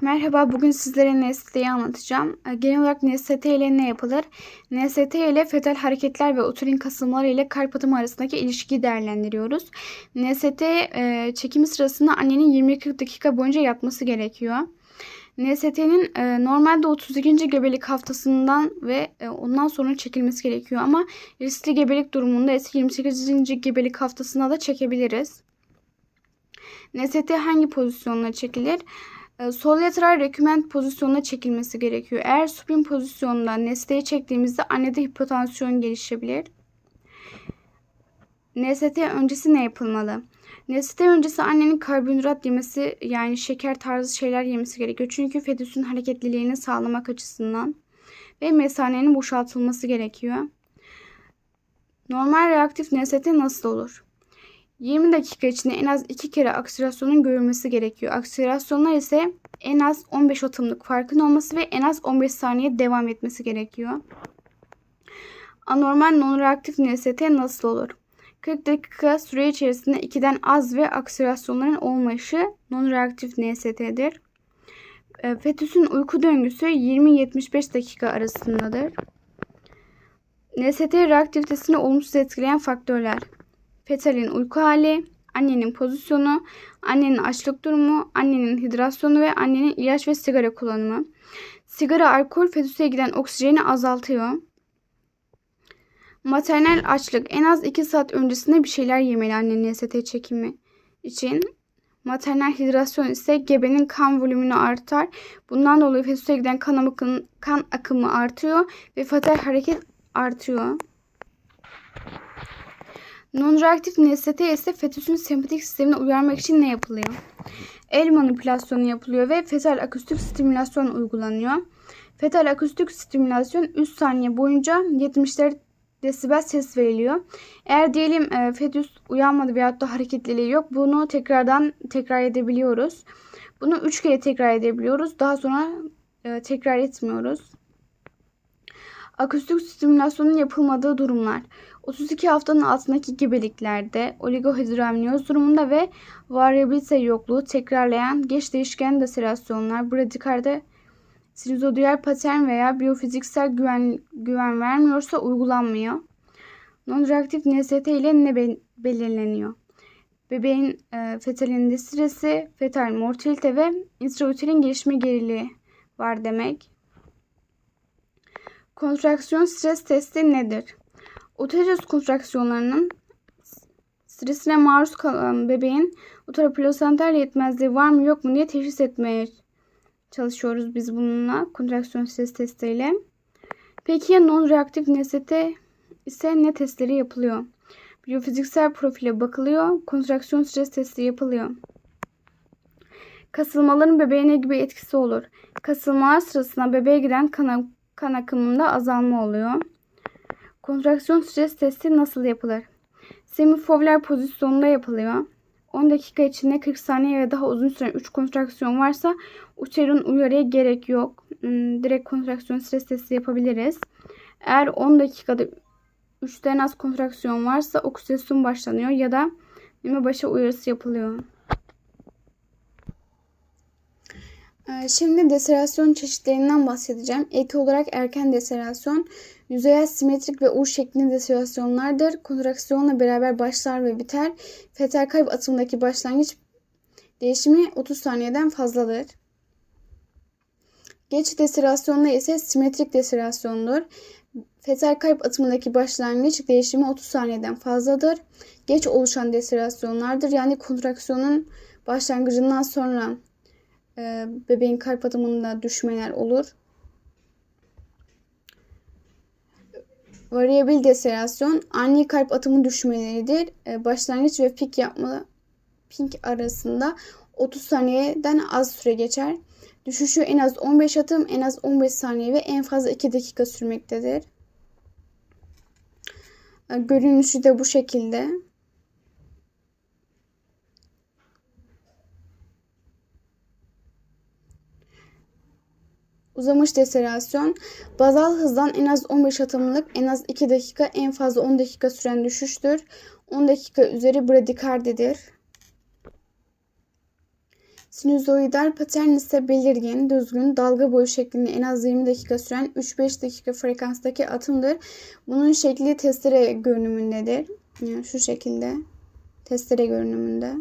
Merhaba, bugün sizlere NST'yi anlatacağım. Ee, Genel olarak NST ile ne yapılır? NST ile fetal hareketler ve oturin kasılmaları ile kalp atımı arasındaki ilişkiyi değerlendiriyoruz. NST e, çekimi sırasında annenin 20-40 dakika boyunca yatması gerekiyor. NST'nin e, normalde 32. gebelik haftasından ve e, ondan sonra çekilmesi gerekiyor ama riskli gebelik durumunda ise 28. gebelik haftasında da çekebiliriz. NST hangi pozisyonla çekilir? E, Sol lateral reküment pozisyonuna çekilmesi gerekiyor. Eğer supin pozisyonda NST'yi çektiğimizde annede hipotansiyon gelişebilir. NST öncesi ne yapılmalı? NST öncesi annenin karbonhidrat yemesi yani şeker tarzı şeyler yemesi gerekiyor. Çünkü fetüsün hareketliliğini sağlamak açısından ve mesanenin boşaltılması gerekiyor. Normal reaktif NST nasıl olur? 20 dakika içinde en az 2 kere aksirasyonun görülmesi gerekiyor. Aksirasyonlar ise en az 15 atımlık farkın olması ve en az 15 saniye devam etmesi gerekiyor. Anormal non-reaktif NST nasıl olur? 40 dakika süre içerisinde 2'den az ve aksirasyonların olmayışı non-reaktif NST'dir. E, Fetüsün uyku döngüsü 20-75 dakika arasındadır. NST reaktivitesini olumsuz etkileyen faktörler fetalin uyku hali, annenin pozisyonu, annenin açlık durumu, annenin hidrasyonu ve annenin ilaç ve sigara kullanımı. Sigara alkol fetüse giden oksijeni azaltıyor. Maternal açlık en az 2 saat öncesinde bir şeyler yemeli annenin NST çekimi için. Maternal hidrasyon ise gebenin kan volümünü artar. Bundan dolayı fetüse giden kan akımı, artıyor ve fetal hareket artıyor. Non-reaktif NST ise fetüsün sempatik sistemini uyarmak için ne yapılıyor? El manipülasyonu yapılıyor ve fetal akustik stimülasyon uygulanıyor. Fetal akustik stimülasyon 3 saniye boyunca 70'ler desibel ses veriliyor. Eğer diyelim e, fetüs uyanmadı veyahut da hareketliliği yok bunu tekrardan tekrar edebiliyoruz. Bunu 3 kere tekrar edebiliyoruz. Daha sonra e, tekrar etmiyoruz. Akustik stimülasyonun yapılmadığı durumlar. 32 haftanın altındaki gebeliklerde oligohidroamniyoz durumunda ve varyabilite yokluğu tekrarlayan geç değişken deselasyonlar bradikarda sinüzodiyal patern veya biyofiziksel güven, güven vermiyorsa uygulanmıyor. Non-reaktif NST ile ne be belirleniyor? Bebeğin e, fetal endüstrisi, fetal mortalite ve intrauterin gelişme geriliği var demek. Kontraksiyon stres testi nedir? Uterus kontraksiyonlarının stresine maruz kalan bebeğin uteroplasental yetmezliği var mı yok mu diye teşhis etmeye çalışıyoruz biz bununla kontraksiyon stres testiyle. Peki ya non-reaktif NST ise ne testleri yapılıyor? Biyofiziksel profile bakılıyor, kontraksiyon stres testi yapılıyor. Kasılmaların bebeğe ne gibi etkisi olur? Kasılmalar sırasında bebeğe giden kan, kan akımında azalma oluyor. Kontraksiyon stres testi nasıl yapılır? Semifovler pozisyonunda yapılıyor. 10 dakika içinde 40 saniye ve daha uzun süren 3 kontraksiyon varsa uterin uyarıya gerek yok. Hmm, direkt kontraksiyon stres testi yapabiliriz. Eğer 10 dakikada 3'ten az kontraksiyon varsa oksijasyon başlanıyor ya da meme başı uyarısı yapılıyor. Şimdi deselasyon çeşitlerinden bahsedeceğim. İlk olarak erken deselasyon, yüzeyel simetrik ve U şeklinde deselasyonlardır. Kontraksiyonla beraber başlar ve biter. Fetal kalp atımındaki başlangıç değişimi 30 saniyeden fazladır. Geç deselasyonda ise simetrik deselasyondur. Fetal kalp atımındaki başlangıç değişimi 30 saniyeden fazladır. Geç oluşan deselasyonlardır. Yani kontraksiyonun başlangıcından sonra e, bebeğin kalp atımında düşmeler olur. Variabil deselasyon ani kalp atımı düşmeleridir. E, başlangıç ve pik yapma pik arasında 30 saniyeden az süre geçer. Düşüşü en az 15 atım, en az 15 saniye ve en fazla 2 dakika sürmektedir. E, görünüşü de bu şekilde. Uzamış deselasyon bazal hızdan en az 15 atımlık en az 2 dakika en fazla 10 dakika süren düşüştür. 10 dakika üzeri bradikardidir. Sinüzoidal patern ise belirgin, düzgün, dalga boyu şeklinde en az 20 dakika süren 3-5 dakika frekanstaki atımdır. Bunun şekli testere görünümündedir. Yani şu şekilde testere görünümünde.